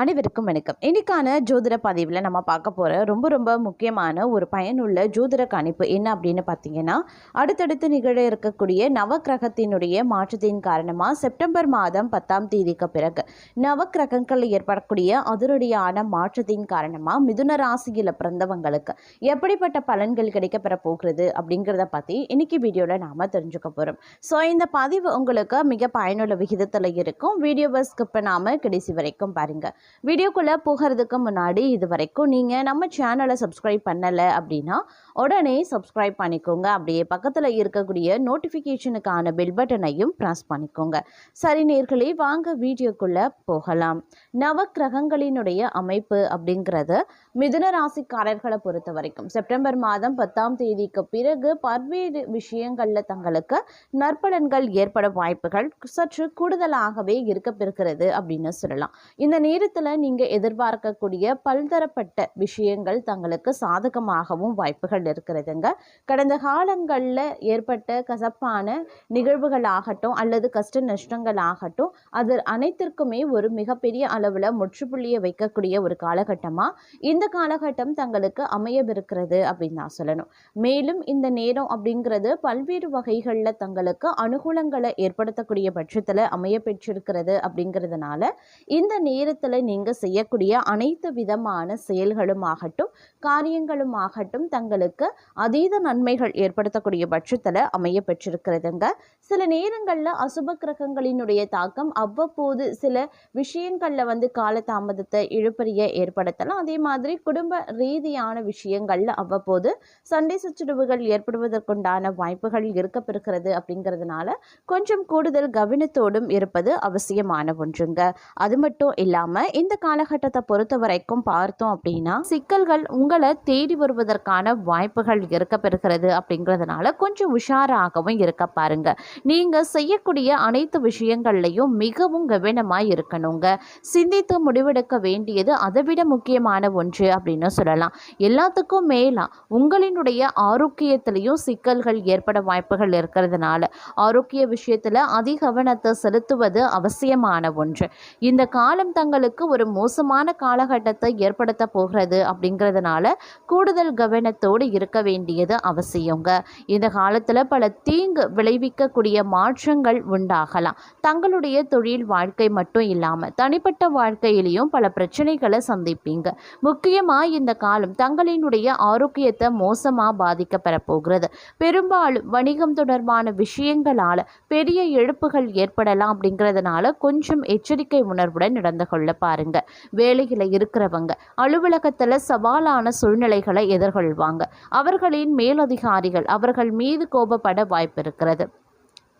அனைவருக்கும் வணக்கம். இன்னைக்கான ஜோதிட பதிவில் நம்ம பார்க்க போகிற ரொம்ப ரொம்ப முக்கியமான ஒரு பயனுள்ள ஜோதிட கணிப்பு என்ன அப்படின்னு பார்த்தீங்கன்னா அடுத்தடுத்து நிகழ இருக்கக்கூடிய நவக்கிரகத்தினுடைய மாற்றத்தின் காரணமாக செப்டம்பர் மாதம் பத்தாம் தேதிக்கு பிறகு நவக்கிரகங்களில் ஏற்படக்கூடிய அதிரடியான மாற்றத்தின் காரணமாக மிதுன ராசியில் பிறந்தவங்களுக்கு எப்படிப்பட்ட பலன்கள் கிடைக்கப்பெற போகிறது அப்படிங்கிறத பற்றி இன்னைக்கு வீடியோவில் நாம் தெரிஞ்சுக்க போகிறோம் ஸோ இந்த பதிவு உங்களுக்கு மிக பயனுள்ள விகிதத்தில் இருக்கும். வீடியோவை ஸ்கிப் பண்ணாமல் கடைசி வரைக்கும் பாருங்கள் வீடியோக்குள்ளே போகிறதுக்கு முன்னாடி இது வரைக்கும் நீங்கள் நம்ம சேனலை சப்ஸ்கிரைப் பண்ணலை அப்படின்னா உடனே சப்ஸ்கிரைப் பண்ணிக்கோங்க. அப்படியே பக்கத்தில் இருக்கக்கூடிய நோட்டிஃபிகேஷனுக்கான பெல் பட்டனையும் ப்ரெஸ் பண்ணிக்கோங்க. சரி நேர்களே வாங்க வீடியோக்குள்ளே போகலாம். நவக்கிரகங்களினுடைய அமைப்பு அப்படிங்கிறது மிதுன ராசிக்காரர்களை பொறுத்த வரைக்கும். செப்டம்பர் மாதம் பத்தாம் தேதிக்கு பிறகு பல்வேறு விஷயங்களில் தங்களுக்கு நற்பலன்கள் ஏற்பட வாய்ப்புகள் சற்று கூடுதலாகவே இருக்கப்பெறுகிறது அப்படின்னு சொல்லலாம். இந்த நேரத்தில் நீங்கள் எதிர்பார்க்கக்கூடிய பல்தரப்பட்ட விஷயங்கள் தங்களுக்கு சாதகமாகவும் வாய்ப்புகள் இருக்கிறதுங்க. கடந்த காலங்களில் ஏற்பட்ட கசப்பான நிகழ்வுகளாகட்டும் அல்லது கஷ்ட நஷ்டங்களாகட்டும் அது அனைத்திற்குமே ஒரு மிகப்பெரிய அளவில் முற்றுப்புள்ளியை வைக்கக்கூடிய ஒரு காலகட்டமாக இந்த காலகட்டம் தங்களுக்கு அமையவிருக்கிறது அப்படின்னு நான் சொல்லணும். மேலும் இந்த நேரம் அப்படிங்கிறது பல்வேறு வகைகளில் தங்களுக்கு அனுகூலங்களை ஏற்படுத்தக்கூடிய பட்சத்தில் அமைய பெற்றிருக்கிறது அப்படிங்கிறதுனால இந்த நேரத்தில் நீங்கள் செய்யக்கூடிய அனைத்து விதமான செயல்களும் ஆகட்டும் காரியங்களும் ஆகட்டும் தங்களுக்கு அதீத நன்மைகள் ஏற்படுத்தக்கூடிய பட்சத்தில் அமைய பெற்றிருக்கிறதுங்க. சில நேரங்களில் அசுப கிரகங்களினுடைய தாக்கம் அவ்வப்போது சில விஷயங்களில் வந்து காலதாமதத்தை இழுப்பறிய ஏற்படுத்தலாம். அதே மாதிரி குடும்ப ரீதியான விஷயங்களில் அவ்வப்போது சண்டை சச்சரவுகள் ஏற்படுவதற்குண்டான வாய்ப்புகள் இருக்கப்பெறுகிறது அப்படிங்கிறதுனால கொஞ்சம் கூடுதல் கவனத்தோடும் இருப்பது அவசியமான ஒன்றுங்க. அது மட்டும் இல்லாமல் இந்த காலகட்டத்தை பொறுத்த வரைக்கும் பார்த்தோம் அப்படின்னா சிக்கல்கள் உங்களை தேடி வருவதற்கான வாய்ப்புகள் இருக்க பெறுகிறது அப்படிங்கிறதுனால கொஞ்சம் உஷாராகவும் இருக்க பாருங்க. நீங்கள் செய்யக்கூடிய அனைத்து விஷயங்கள்லையும் மிகவும் கவனமாக இருக்கணுங்க. சிந்தித்து முடிவெடுக்க வேண்டியது அதைவிட முக்கியமான ஒன்று அப்படின்னு சொல்லலாம். எல்லாத்துக்கும் மேலா உங்களினுடைய ஆரோக்கியத்திலையும் சிக்கல்கள் ஏற்பட வாய்ப்புகள் இருக்கிறதுனால ஆரோக்கிய விஷயத்தில் அதிக கவனத்தை செலுத்துவது அவசியமான ஒன்று. இந்த காலம் தங்களுக்கு ஒரு மோசமான காலகட்டத்தை ஏற்படுத்த போகிறது அப்படிங்கிறதுனால கூடுதல் கவனத்தோடு இருக்க வேண்டியது அவசியங்க. இந்த காலத்தில் பல தீங்கு விளைவிக்கக்கூடிய மாற்றங்கள் உண்டாகலாம். தங்களுடைய தொழில் வாழ்க்கை மட்டும் இல்லாமல் தனிப்பட்ட வாழ்க்கையிலையும் பல பிரச்சனைகளை சந்திப்பீங்க. முக்கியமாக இந்த காலம் தங்களினுடைய ஆரோக்கியத்தை மோசமாக பாதிக்கப்பெறப்போகிறது பெரும்பாலும் வணிகம் தொடர்பான விஷயங்களால் பெரிய இழப்புகள் ஏற்படலாம் அப்படிங்கிறதுனால கொஞ்சம் எச்சரிக்கை உணர்வுடன் நடந்து கொள்ள பாருங்க. வேலையில் இருக்கிறவங்க அலுவலகத்தில் சவாலான சூழ்நிலைகளை எதிர்கொள்வாங்க. அவர்களின் மேலதிகாரிகள் அவர்கள் மீது கோபப்பட வாய்ப்பு இருக்கிறது.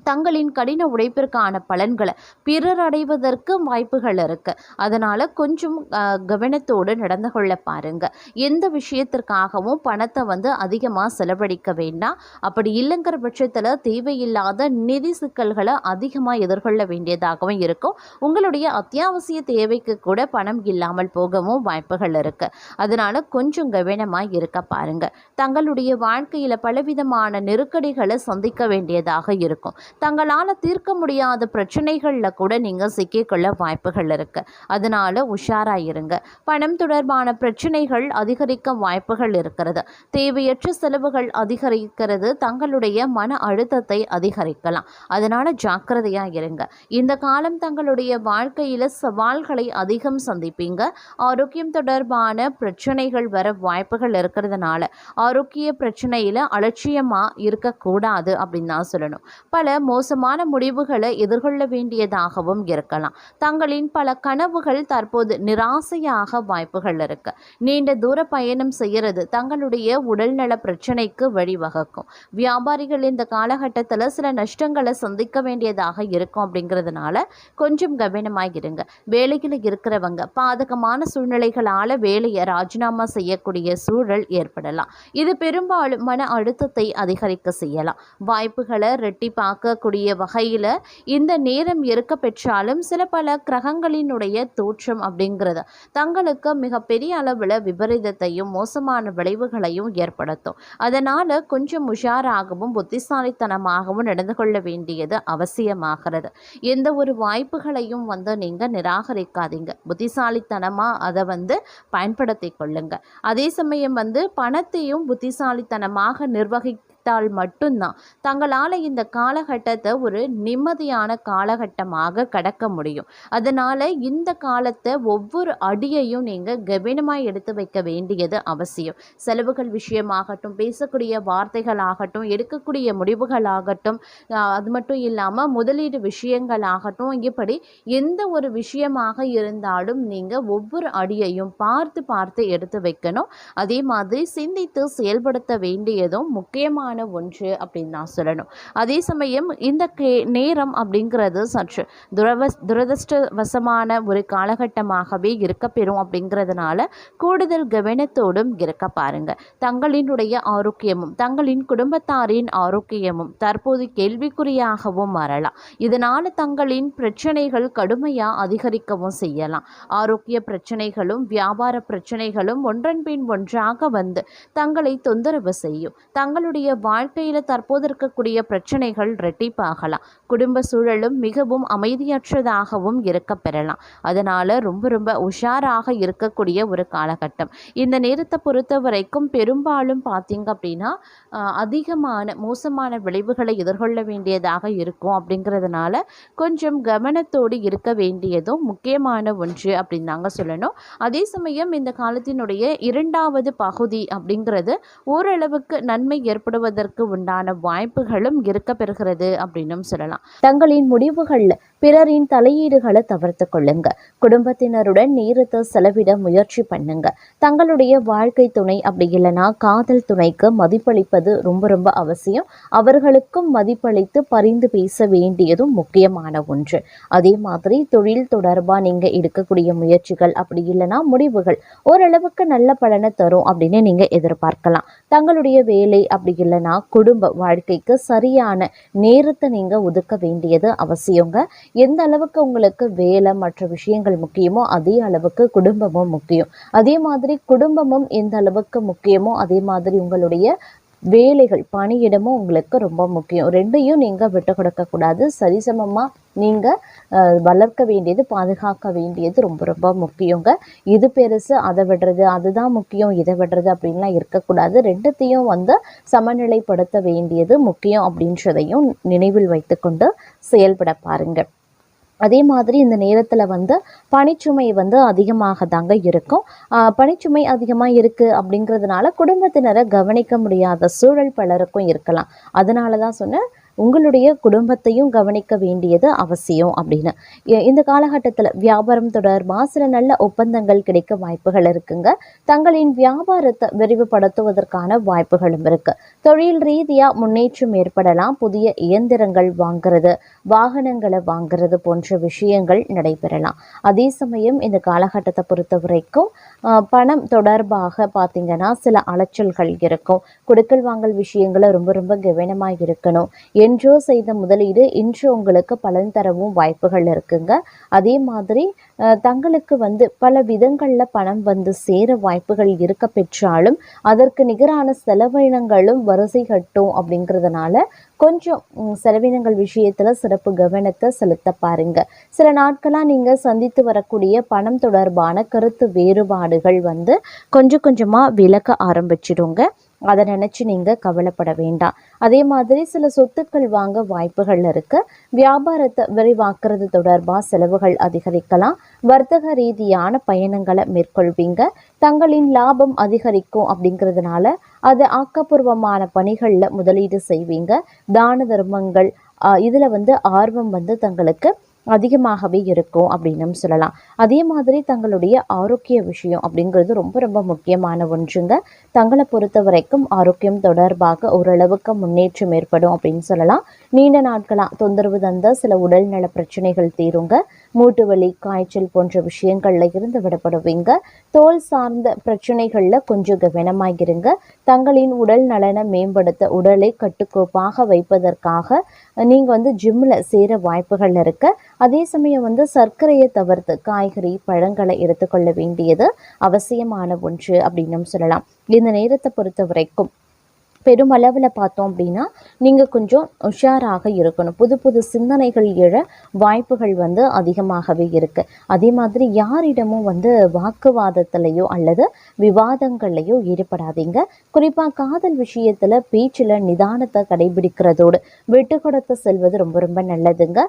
தங்களின் கடின உழைப்பிற்கான பலன்களை பிறர் அடைவதற்கு வாய்ப்புகள் இருக்கு. அதனால கொஞ்சம் கவனத்தோடு நடந்து கொள்ள பாருங்க. எந்த விஷயத்திற்காகவும் பணத்தை வந்து அதிகமாக செலவழிக்க வேண்டாம். அப்படி இல்லைங்கிற பட்சத்தில் தேவையில்லாத நிதி சிக்கல்களை அதிகமாக எதிர்கொள்ள வேண்டியதாகவும் இருக்கும். உங்களுடைய அத்தியாவசிய தேவைக்கு கூட பணம் இல்லாமல் போகவும் வாய்ப்புகள் இருக்கு. அதனால கொஞ்சம் கவனமாக இருக்க பாருங்க. தங்களுடைய வாழ்க்கையில் பலவிதமான நெருக்கடிகளை சந்திக்க வேண்டியதாக இருக்கும். தங்களால் தீர்க்க முடியாத பிரச்சனைகளில் கூட நீங்கள் சிக்கிக்கொள்ள வாய்ப்புகள் இருக்குது அதனால் உஷாராக இருங்க. பணம் தொடர்பான பிரச்சனைகள் அதிகரிக்க வாய்ப்புகள் இருக்கிறது. தேவையற்ற செலவுகள் அதிகரிக்கிறது. தங்களுடைய மன அழுத்தத்தை அதிகரிக்கலாம். அதனால் ஜாக்கிரதையாக இருங்க. இந்த காலம் தங்களுடைய வாழ்க்கையில் சவால்களை அதிகம் சந்திப்பீங்க. ஆரோக்கியம் தொடர்பான பிரச்சனைகள் வர வாய்ப்புகள் இருக்கிறதுனால ஆரோக்கிய பிரச்சனையில் அலட்சியமாக இருக்கக்கூடாது அப்படின்னு தான் சொல்லணும். பல மோசமான முடிவுகளை எதிர்கொள்ள வேண்டியதாகவும் இருக்கலாம். தங்களின் பல கனவுகள் தற்போது நிராசையாக வாய்ப்புகள் இருக்கு. நீண்ட தூர பயணம் செய்யறது தங்களுடைய உடல்நல பிரச்சனைக்கு வழிவகுக்கும். வியாபாரிகள் இந்த காலகட்டத்தில் சில நஷ்டங்களை சந்திக்க வேண்டியதாக இருக்கும் அப்படிங்கிறதுனால கொஞ்சம் கவனமாக இருங்க. வேலையில் இருக்கிறவங்க பாதகமான சூழ்நிலைகளால் வேலையை ராஜினாமா செய்யக்கூடிய சூழல் ஏற்படலாம். இது பெரும்பாலும் மன அழுத்தத்தை அதிகரிக்க செய்யலாம். வாய்ப்புகளை ரெட்டிப்பாக்க இருக்கக்கூடிய வகையில் இந்த நேரம் இருக்க பெற்றாலும் சில பல கிரகங்களினுடைய தோற்றம் அப்படிங்கிறது தங்களுக்கு மிகப்பெரிய அளவில் விபரீதத்தையும் மோசமான விளைவுகளையும் ஏற்படுத்தும். அதனால் கொஞ்சம் உஷாராகவும் புத்திசாலித்தனமாகவும் நடந்து கொள்ள வேண்டியது அவசியமாகிறது. எந்த ஒரு வாய்ப்புகளையும் வந்து நீங்கள் நிராகரிக்காதீங்க. புத்திசாலித்தனமாக அதை வந்து பயன்படுத்தி கொள்ளுங்க. அதே சமயம் வந்து பணத்தையும் புத்திசாலித்தனமாக நிர்வகித்தால் மட்டும்தான். தங்களால் இந்த காலகட்டத்தை ஒரு நிம்மதியான காலகட்டமாக கடக்க முடியும். அதனால் இந்த காலத்தை ஒவ்வொரு அடியையும் நீங்கள் கவனமாக எடுத்து வைக்க வேண்டியது அவசியம். செலவுகள் விஷயமாகட்டும் பேசக்கூடிய வார்த்தைகளாகட்டும் எடுக்கக்கூடிய முடிவுகளாகட்டும் அது மட்டும் இல்லாமல் முதலீடு விஷயங்களாகட்டும் இப்படி எந்த ஒரு விஷயமாக இருந்தாலும் நீங்கள் ஒவ்வொரு அடியையும் பார்த்து பார்த்து எடுத்து வைக்கணும். அதே மாதிரி சிந்தித்து செயல்படுத்த வேண்டியதும் முக்கியமான ஒன்று அப்படின்னு நான் சொல்லணும். அதே சமயம் இந்த கே நேரம் அப்படிங்கிறது சற்று துரவ துரதிருஷ்டவசமான ஒரு காலகட்டமாகவே இருக்கப்பெறும் அப்படிங்கிறதுனால கூடுதல் கவனத்தோடும் இருக்க பாருங்க. தங்களினுடைய ஆரோக்கியமும் தங்களின் குடும்பத்தாரின் ஆரோக்கியமும் தற்போது கேள்விக்குறியாகவும் மாறலாம் இதனால் தங்களின் பிரச்சனைகள் கடுமையாக அதிகரிக்கவும் செய்யலாம். ஆரோக்கிய பிரச்சனைகளும் வியாபார பிரச்சனைகளும் ஒன்றன் பின் ஒன்றாக வந்து தங்களை தொந்தரவு செய்யும். தங்களுடைய வாழ்க்கையில் தற்போது இருக்கக்கூடிய பிரச்சனைகள் ரெட்டிப்பாகலாம் குடும்ப சூழலும் மிகவும் அமைதியற்றதாகவும் இருக்க பெறலாம். அதனால் ரொம்ப ரொம்ப உஷாராக இருக்கக்கூடிய ஒரு காலகட்டம். இந்த நேரத்தை பொறுத்த வரைக்கும் பெரும்பாலும் பார்த்தீங்க அப்படின்னா அதிகமான மோசமான விளைவுகளை எதிர்கொள்ள வேண்டியதாக இருக்கும் அப்படிங்கிறதுனால கொஞ்சம் கவனத்தோடு இருக்க வேண்டியதும் முக்கியமான ஒன்று அப்படின்னு தாங்க சொல்லணும். அதே சமயம் இந்த காலத்தினுடைய இரண்டாவது பகுதி அப்படிங்கிறது ஓரளவுக்கு நன்மை ஏற்படுவது ஏற்படுவதற்கு உண்டான வாய்ப்புகளும் இருக்க பெறுகிறது அப்படின்னும் சொல்லலாம். தங்களின் முடிவுகளில் பிறரின் தலையீடுகளை தவிர்த்து கொள்ளுங்க. குடும்பத்தினருடன் நேரத்தை செலவிட முயற்சி பண்ணுங்க. தங்களுடைய வாழ்க்கை துணை அப்படி இல்லைன்னா காதல் துணைக்கு மதிப்பளிப்பது ரொம்ப ரொம்ப அவசியம். அவர்களுக்கும் மதிப்பளித்து பரிந்து பேச வேண்டியதும் முக்கியமான ஒன்று. அதே மாதிரி தொழில் தொடர்பாக நீங்கள் எடுக்கக்கூடிய முயற்சிகள் அப்படி இல்லைன்னா முடிவுகள் ஓரளவுக்கு நல்ல பலனை தரும் அப்படின்னு நீங்கள் எதிர்பார்க்கலாம். தங்களுடைய வேலை அப்படி இல்லைன்னா குடும்ப வாழ்க்கைக்கு சரியான நேரத்தை நீங்கள் ஒதுக்க வேண்டியது அவசியங்க. எந்த அளவுக்கு உங்களுக்கு வேலை மற்ற விஷயங்கள் முக்கியமோ அதே அளவுக்கு குடும்பமும் முக்கியம். அதே மாதிரி குடும்பமும் எந்த அளவுக்கு முக்கியமோ அதே மாதிரி உங்களுடைய வேலைகள் பணியிடமும் உங்களுக்கு ரொம்ப முக்கியம். ரெண்டையும் நீங்கள் விட்டு கொடுக்கக்கூடாது சரிசமமாக நீங்கள் வளர்க்க வேண்டியது பாதுகாக்க வேண்டியது ரொம்ப ரொம்ப முக்கியங்க. இது பெருசு அதை விடுறது அதுதான் முக்கியம் இதை விடுறது அப்படின்லாம் இருக்கக்கூடாது. ரெண்டுத்தையும் வந்து சமநிலைப்படுத்த வேண்டியது முக்கியம் அப்படின்றதையும் நினைவில் வைத்துக்கொண்டு செயல்பட பாருங்கள் அதே மாதிரி இந்த நேரத்தில் வந்து பனிச்சுமை வந்து அதிகமாக தாங்க இருக்கும் பனிச்சுமை அதிகமாக இருக்குது அப்படிங்கிறதுனால குடும்பத்தினரை கவனிக்க முடியாத சூழல் பலருக்கும் இருக்கலாம். அதனால தான் சொன்னேன் உங்களுடைய குடும்பத்தையும் கவனிக்க வேண்டியது அவசியம் அப்படின்னு. இந்த காலகட்டத்தில் வியாபாரம் தொடர்பாக சில நல்ல ஒப்பந்தங்கள் கிடைக்க வாய்ப்புகள் இருக்குங்க. தங்களின் வியாபாரத்தை விரிவுபடுத்துவதற்கான வாய்ப்புகளும் இருக்கு. தொழில் ரீதியாக முன்னேற்றம் ஏற்படலாம் புதிய இயந்திரங்கள் வாங்குறது வாகனங்களை வாங்குறது போன்ற விஷயங்கள் நடைபெறலாம். அதே சமயம் இந்த காலகட்டத்தை பொறுத்த வரைக்கும் பணம் தொடர்பாக பார்த்தீங்கன்னா சில அலைச்சல்கள் இருக்கும். கொடுக்கல் வாங்கல் விஷயங்களை ரொம்ப ரொம்ப கவனமாக இருக்கணும். என்றோ செய்த முதலீடு இன்று உங்களுக்கு பலன் தரவும் வாய்ப்புகள் இருக்குங்க. அதே மாதிரி தங்களுக்கு வந்து பல விதங்களில் பணம் வந்து சேர வாய்ப்புகள் இருக்க பெற்றாலும் அதற்கு நிகரான செலவினங்களும் வரிசை கட்டும் அப்படிங்கிறதுனால கொஞ்சம் செலவினங்கள் விஷயத்தில் சிறப்பு கவனத்தை செலுத்த பாருங்க. சில நாட்களாக நீங்கள் சந்தித்து வரக்கூடிய பணம் தொடர்பான கருத்து வேறுபாடுகள் வந்து கொஞ்சம் கொஞ்சமாக விலக ஆரம்பிச்சிடுங்க. அதை நினச்சி நீங்கள் கவலைப்பட வேண்டாம். அதே மாதிரி சில சொத்துக்கள் வாங்க வாய்ப்புகள் இருக்குது வியாபாரத்தை விரைவாக்குறது தொடர்பாக செலவுகள் அதிகரிக்கலாம். வர்த்தக ரீதியான பயணங்களை மேற்கொள்வீங்க. தங்களின் லாபம் அதிகரிக்கும் அப்படிங்கிறதுனால அது ஆக்கப்பூர்வமான பணிகளில் முதலீடு செய்வீங்க. தான தர்மங்கள் இதில் வந்து ஆர்வம் வந்து தங்களுக்கு அதிகமாகவே இருக்கும் அப்படின்னும் சொல்லலாம். அதே மாதிரி தங்களுடைய ஆரோக்கிய விஷயம் அப்படிங்கிறது ரொம்ப ரொம்ப முக்கியமான ஒன்றுங்க. தங்களை பொறுத்த வரைக்கும் ஆரோக்கியம் தொடர்பாக ஓரளவுக்கு முன்னேற்றம் ஏற்படும் அப்படின்னு சொல்லலாம். நீண்ட நாட்களாக தொந்தரவு தந்த சில உடல்நல பிரச்சனைகள் தீருங்க. மூட்டு வலி காய்ச்சல் போன்ற விஷயங்கள்ல இருந்து விடப்படுவீங்க தோல் சார்ந்த பிரச்சனைகள்ல கொஞ்சம் கவனமாகிருங்க தங்களின் உடல் நலனை மேம்படுத்த உடலை கட்டுக்கோப்பாக வைப்பதற்காக நீங்கள் வந்து ஜிம்மில் சேர வாய்ப்புகள் இருக்கு. அதே சமயம் வந்து சர்க்கரையை தவிர்த்து காய்கறி பழங்களை எடுத்துக்கொள்ள வேண்டியது அவசியமான ஒன்று அப்படின்னும் சொல்லலாம். இந்த நேரத்தை பொறுத்த வரைக்கும் பெருமளவில் பார்த்தோம் அப்படின்னா நீங்கள் கொஞ்சம் உஷாராக இருக்கணும். புது புது சிந்தனைகள் எழ வாய்ப்புகள் வந்து அதிகமாகவே இருக்குது அதே மாதிரி யாரிடமும் வந்து வாக்குவாதத்திலையோ அல்லது விவாதங்கள்லையோ ஈடுபடாதீங்க. குறிப்பாக காதல் விஷயத்தில் பேச்சில் நிதானத்தை கடைபிடிக்கிறதோடு விட்டு கொடுத்து செல்வது ரொம்ப ரொம்ப நல்லதுங்க.